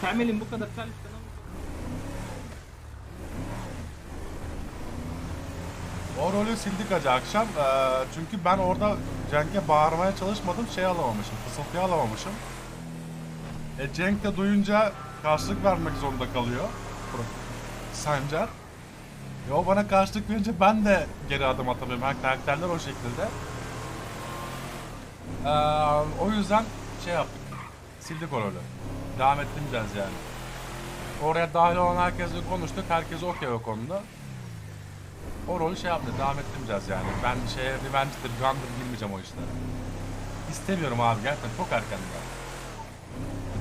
Temelin bu kadar çalıştığına O rolü sildik acı akşam. Ee, çünkü ben orada Cenk'e bağırmaya çalışmadım. Şey alamamışım. Fısıltıyı alamamışım. E Cenk de duyunca karşılık vermek zorunda kalıyor. Sancar. E o bana karşılık verince ben de geri adım atamıyorum. Her karakterler o şekilde. Ee, o yüzden şey yaptık. Sildik o rolü. Devam ettirmeyeceğiz yani. Oraya dahil olan herkesle konuştuk. Herkes okey o konuda. O rolü şey yaptı, devam ettirmeyeceğiz yani. Ben şeye Revenge'dir, Gun'dır girmeyeceğim o işlere. İstemiyorum abi gerçekten çok erken daha.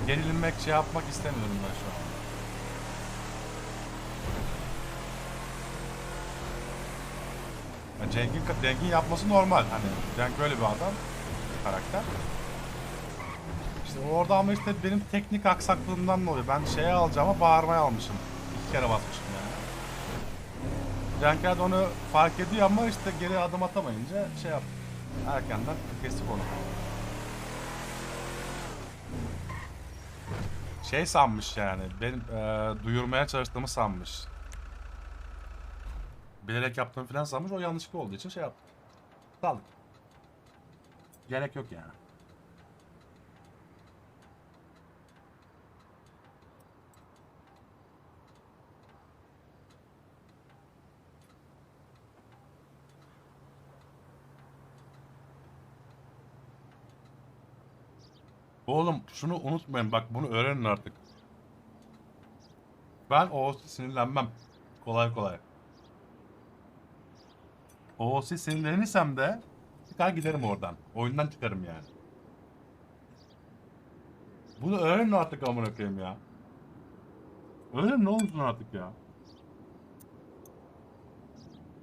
Gerilinmek, şey yapmak istemiyorum ben şu an. Yani Cenk'in, Cenk'in yapması normal. Hani Cenk böyle bir adam, bir karakter. Orada ama işte benim teknik aksaklığımdan dolayı ben şeye alacağıma bağırmaya almışım. İki kere basmışım yani. De onu fark ediyor ama işte geri adım atamayınca şey yap. Erkenden kestik onu. Şey sanmış yani. Benim e, duyurmaya çalıştığımı sanmış. Bilerek yaptığımı falan sanmış. O yanlışlıkla olduğu için şey yaptık. Saldık. Gerek yok yani. Oğlum şunu unutmayın bak bunu öğrenin artık. Ben OOC sinirlenmem. Kolay kolay. OOC sinirlenirsem de çıkar giderim oradan. Oyundan çıkarım yani. Bunu öğrenin artık amına koyayım ya. Öğrenin ne olursun artık ya.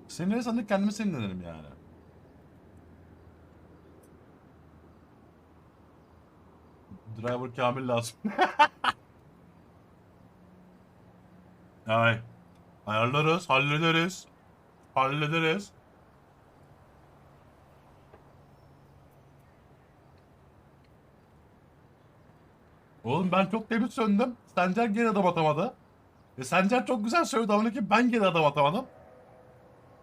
Sinirlenirsem de kendimi sinirlenirim yani. Driver Kamil lazım. Ay. Ayarlarız, hallederiz. Hallederiz. Oğlum ben çok temiz söndüm. Sencer geri adım atamadı. E Sencer çok güzel söyledi ama ki ben geri adım atamadım.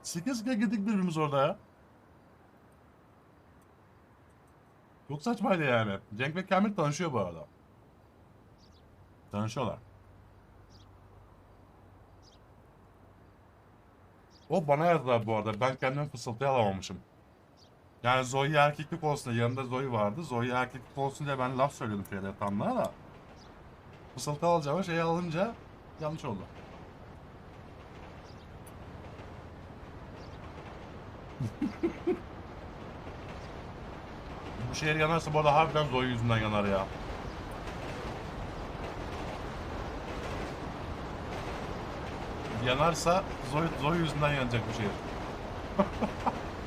Sıkı sıkı girdik birbirimiz orada ya. Çok saçmaydı yani. Cenk ve Kamil tanışıyor bu arada. Tanışıyorlar. O bana yazdılar bu arada. Ben kendimi fısıltıya alamamışım. Yani Zoe erkeklik olsun yanında Zoe vardı. Zoe erkeklik olsun diye ben laf söylüyordum şeyler tamlara da. Fısıltı alacağıma şeyi alınca yanlış oldu. Şehir yanarsa bu arada harbiden Zoe yüzünden yanar ya. Yanarsa Zoe, Zoe yüzünden yanacak bu şehir.